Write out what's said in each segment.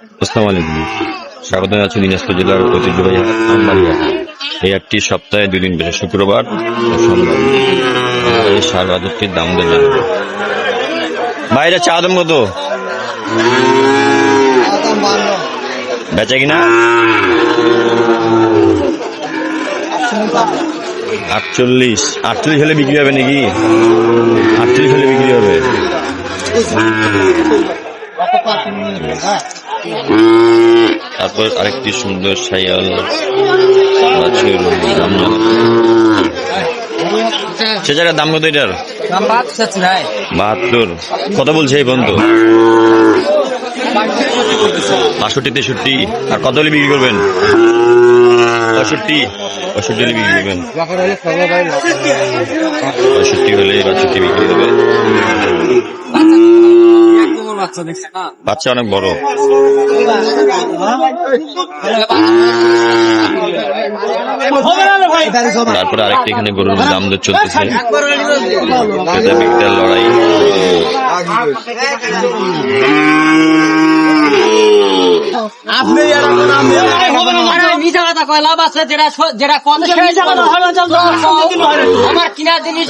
আসসালামু আলাইকুম। স্বাগত জানাচ্ছি দিনাজপুর জেলার ঐতিহ্যবাহী এই হাটটি সপ্তাহে দুই দিন বসে শুক্রবার এই সার বাজারটির দাম দেন বাইরে চা দাম কত? বেচা কিনা? আটচল্লিশ। আটচল্লিশ হলে বিক্রি হবে নাকি? আটচল্লিশ হলে বিক্রি হবে। তারপর আরেকটি সুন্দর সাইয়াল বাছুর দাম সে জায়গার দাম কত এটার? বাহাত্তর। কত বলছে এই পর্যন্ত? বাষট্টি, তেষট্টি। আর কত হলে বিক্রি করবেন? পঁয়ষট্টি। পঁয়ষট্টি হলে বিক্রি করবেন। পঁয়ষট্টি হলে বাষট্টি বিক্রি হবে বাচ্চা দেখছে না? বাচ্চা অনেক বড়। তারপরে আরেকটি এখানে গরুর দাম দর চলতেছে। ক্রেতা বিক্রেতার লড়াই। মিঠা কথা কয় লাভ আছে যেটা যেটা কিনা জিনিস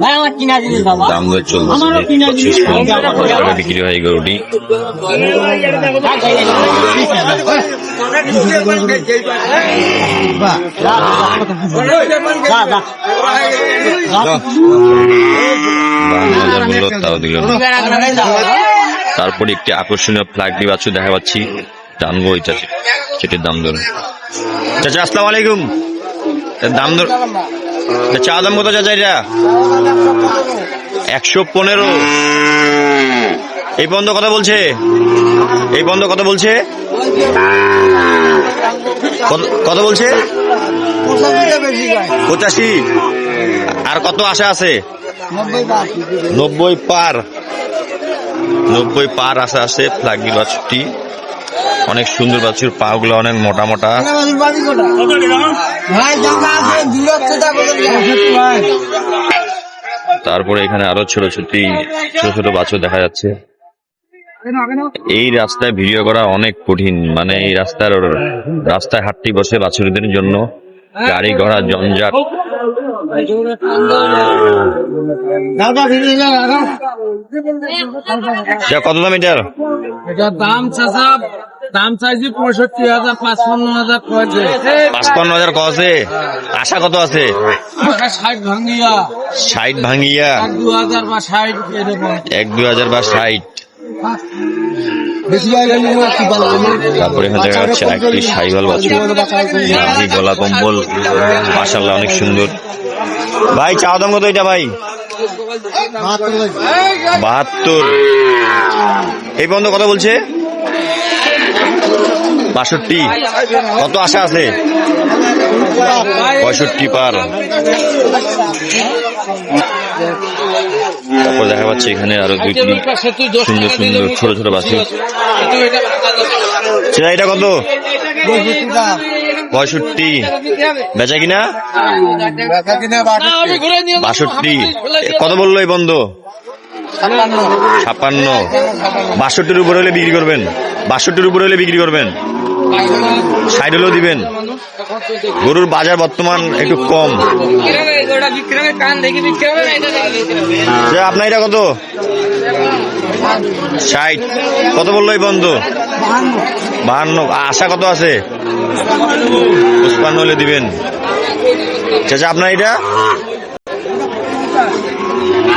ভাই আমার কিনা জিনিস দাম দর বিক্রি হয় গরুটি তারপরে একটি আকর্ষণীয় ফ্ল্যাগ দিয়ে বাছু দেখা পাচ্ছি টানবো ওইটা সেটির দাম দর চাচা, আসসালাম আলাইকুম। দাম এর চা দাম কত চাচা এটা? একশো পনেরো। এই বন্ধ কথা বলছে? এই বন্ধ কথা বলছে? কত- বলছে? পঁচাশি। আর কত আশা আছে? নব্বই পার। নব্বই পার আশা আছে, ফ্লাগি বাছুরটি। অনেক সুন্দর বাছুর পা গুলো অনেক মোটা মোটা। তারপরে এখানে আরও ছোট ছোট ছোট ছোট বাছুর দেখা যাচ্ছে। এই রাস্তায় ভিডিও করা অনেক কঠিন মানে এই রাস্তার রাস্তায় হাঁটতে বসে বাছুরদের জন্য। গাড়ি ঘোড়া, জঞ্জাট। কত দাম এটার? এটা দাম চাচা দাম চাইছি পঁয়ষট্টি হাজার পাঁচপান্ন হাজার কয়েছে পাঁচপান্ন হাজার কছে আশা কত আছে? ষাট ভাঙ্গিয়া ষাট ভাঙ্গিয়া এক দু হাজার বা ষাট এক দুই হাজার বা ষাট। তারপরে এখানে দেখা যাচ্ছে একটি সাইবাল বাছুর নাভি গলা কম্বল মাসাল্লাহ অনেক সুন্দর। ভাই চা দাম কত এটা ভাই। বাহাত্তর। এই পর্যন্ত কথা বলছে? বাষট্টি। কত আশা আছে? পঁয়ষট্টি পার। তারপর দেখা যাচ্ছে এখানে আরও দুইটি সুন্দর সুন্দর ছোট ছোট বাছুর। সেটা এটা কত? পঁয়ষট্টি। বেচা কিনা? বাষট্টি। কত বলল এই বন্ধ? ছাপ্পান্ন। বাষট্টির উপরে হলে বিক্রি করবেন। বাষট্টির উপরে হলে বিক্রি করবেন। ষাট হলেও দিবেন। গরুর বাজার বর্তমান একটু কম। আপনার এটা কত? ষাট। কত বলল এই বন্ধ? বাহান্ন। আশা কত আছে? পুষ্পান্ন হলে দিবেন। চাচা, আপনার এটা?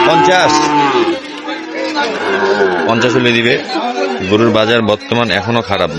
পঞ্চাশ। পঞ্চাশ দিবে গরুর বাজার বর্তমান এখনও খারাপ।